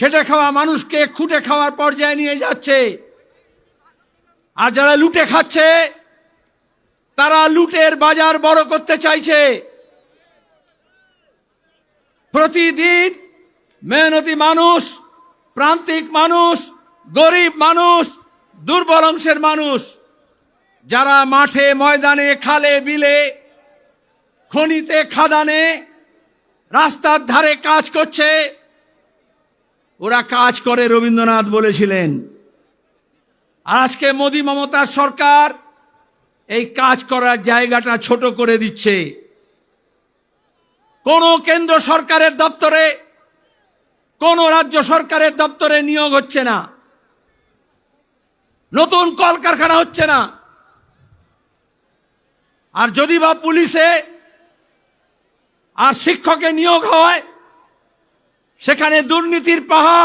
খেটে খাওয়া মানুষকে খুঁটে খাওয়ার পর্যায়ে নিয়ে যাচ্ছে। আর যারা লুটে খাচ্ছে, তারা লুটের বাজার বড় করতে চাইছে। প্রতিদিন মেহনতি মানুষ, প্রান্তিক মানুষ, গরিব মানুষ, দুর্বল অংশের মানুষ, যারা মাঠে ময়দানে খালে বিলে, খনিতে খাদানে রাস্তার ধারে কাজ করছে ওরা কাজ করে রবীন্দ্রনাথ বলেছিলেন। আজকে মোদী মমতার সরকার এই কাজ করার জায়গাটা ছোট করে দিচ্ছে। কোন কেন্দ্র সরকারের দপ্তরে, কোন রাজ্য সরকারের দপ্তরে নিয়োগ হচ্ছে না। নতুন কলকারখানা হচ্ছে না। আর যদি বা পুলিশে আর শিক্ষকে নিয়োগ হয় সেখানে দুর্নীতির পাহাড়।